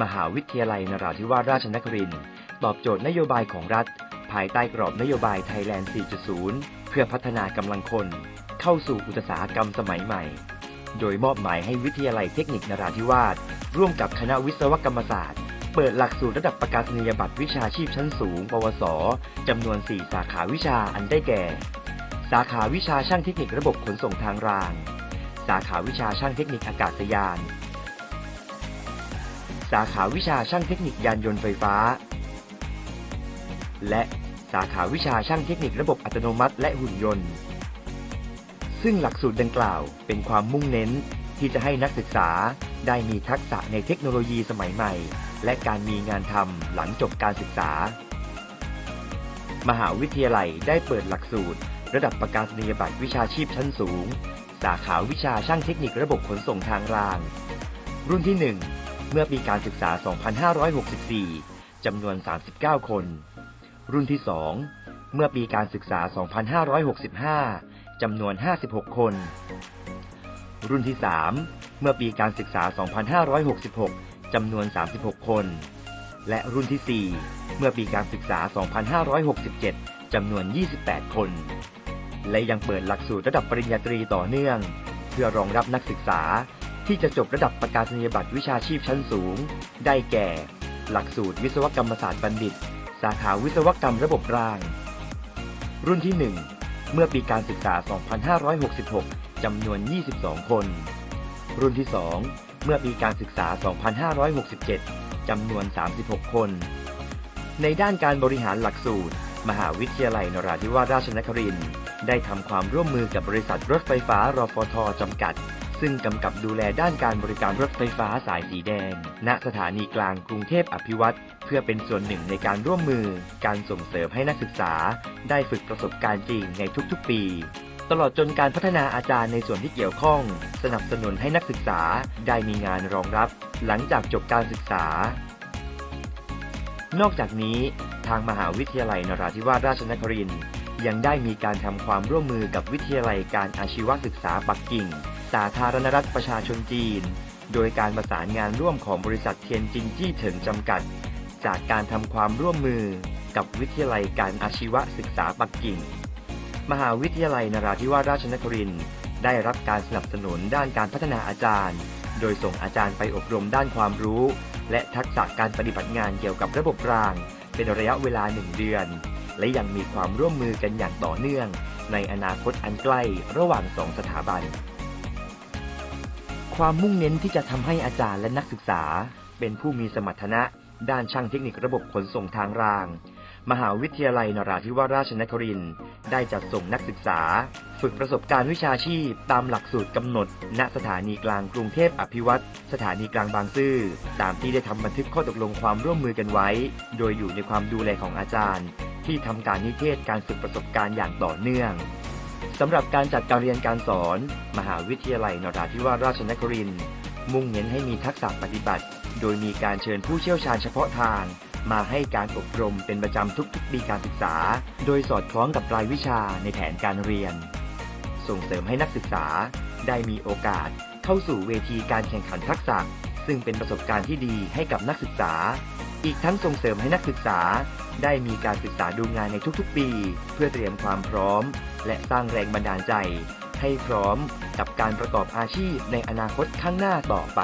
มหาวิทยาลัยนราธิวาสราชนครินทร์ตอบโจทย์นโยบายของรัฐ ภายใต้กรอบนโยบายไทยแลนด์ 4.0 เพื่อพัฒนากำลังคน เข้าสู่อุตสาหกรรมสมัยใหม่ โดยมอบหมายให้วิทยาลัยเทคนิคนราธิวาสร่วมกับคณะวิศวกรรมศาสตร์ เปิดหลักสูตรระดับประกาศนียบัตรวิชาชีพชั้นสูง ปวส จำนวน 4 สาขาวิชาอันได้แก่ สาขาวิชาช่างเทคนิคระบบขนส่งทางราง สาขาวิชาช่างเทคนิคอากาศยาน สาขาวิชาช่างเทคนิคยานยนต์ไฟฟ้า และสาขาวิชาช่างเทคนิคระบบอัตโนมัติและหุ่นยนต์ ซึ่งหลักสูตรดังกล่าวเป็นความมุ่งเน้นที่จะให้นักศึกษาได้มีทักษะในเทคโนโลยีสมัยใหม่ และการมีงานทำหลังจบการศึกษา มหาวิทยาลัยได้เปิดหลักสูตร ระดับประกาศนียบัตรวิชาชีพชั้นสูง สาขาวิชาช่างเทคนิคระบบขนส่งทางราง รุ่นที่ 1 เมื่อปีการศึกษา 2564 จำนวน 39 คน รุ่นที่ 2 เมื่อปีการศึกษา 2565 จำนวน 56 คน รุ่นที่ 3 เมื่อปีการศึกษา 2566 จำนวน 36 คน และรุ่นที่ 4 เมื่อปีการศึกษา 2567 จำนวน 28 คน และยังเปิดหลักสูตรระดับปริญญาตรีต่อเนื่อง เพื่อรองรับนักศึกษา ที่จะจบระดับประกาศนียบัตรวิชาชีพชั้นสูง ได้แก่ หลักสูตรวิศวกรรมศาสตร์บัณฑิต สาขาวิศวกรรมระบบราง รุ่นที่ 1 เมื่อปีการศึกษา 2566 จำนวน 22 คน รุ่นที่ 2 เมื่อปีการศึกษา 2567 จำนวน 36 คน ในด้านการบริหารหลักสูตร มหาวิทยาลัยนราธิวาสราชนครินทร์ได้ทำความร่วมมือกับบริษัทรถไฟฟ้ารฟทจำกัด ซึ่งกำกับดูแลด้านการบริการรถไฟฟ้าสายสีแดง ณสถานีกลางกรุงเทพอภิวัตรเพื่อเป็นส่วนหนึ่งในการร่วมมือ การส่งเสริมให้นักศึกษา ได้ฝึกประสบการณ์จริงในทุกๆ ปี ตลอดจนการพัฒนาอาจารย์ในส่วนที่เกี่ยวข้อง สนับสนุนให้นักศึกษาได้มีงานรองรับ หลังจากจบการศึกษา นอกจากนี้ ทางมหาวิทยาลัยนราธิวาสราชนครินทร์ยังได้มีการทำความร่วมมือกับวิทยาลัยการอาชีวศึกษาปักกิ่ง สาธารณรัฐประชาชนจีน โดยการประสานงานร่วมของบริษัทเทียนจินจี้เถิงจำกัด จากการทำความร่วมมือกับวิทยาลัยการอาชีวศึกษาปักกิ่ง มหาวิทยาลัยนราธิวาสราชนครินทร์ได้รับการสนับสนุนด้านการพัฒนาอาจารย์ โดยส่งอาจารย์ไปอบรมด้านความรู้ และทักษะการปฏิบัติงานเกี่ยวกับระบบราง เป็นระยะเวลาหนึ่งเดือน และยังมีความร่วมมือกันอย่างต่อเนื่อง ในอนาคตอันใกล้ระหว่างสองสถาบัน ความมุ่งเน้นที่จะทำให้อาจารย์และนักศึกษา เป็นผู้มีสมรรถนะ ด้านช่างเทคนิคระบบขนส่งทางราง มหาวิทยาลัยนราธิวาสราชนครินทร์ได้จัดส่งนักศึกษา ฝึกประสบการณ์วิชาชีพ ตามหลักสูตรกำหนด ณสถานีกลางกรุงเทพอภิวัตรสถานีกลางบางซื่อตามที่ได้ทำบันทึกข้อตกลงความร่วมมือกันไว้ โดยอยู่ในความดูแลของอาจารย์ ที่ทำการนิเทศการฝึกประสบการณ์อย่างต่อเนื่อง สำหรับการจัดการเรียนการสอน มหาวิทยาลัยนราธิวาสราชนครินทร์มุ่งเน้นให้มีทักษะปฏิบัติ โดยมีการเชิญผู้เชี่ยวชาญเฉพาะทาง มาให้การอบรมเป็นประจำทุกๆปีการศึกษา โดยสอดคล้องกับรายวิชาในแผนการเรียน ส่งเสริมให้นักศึกษา ได้มีโอกาสเข้าสู่เวทีการแข่งขันทักษะ ซึ่งเป็นประสบการณ์ที่ดีให้กับนักศึกษา อีกทั้งส่งเสริมให้นักศึกษา ได้มีการศึกษาดูงานในทุกๆ ปี เพื่อเตรียมความพร้อม และสร้างแรงบันดาลใจ ให้พร้อมกับการประกอบอาชีพในอนาคตข้างหน้าต่อไป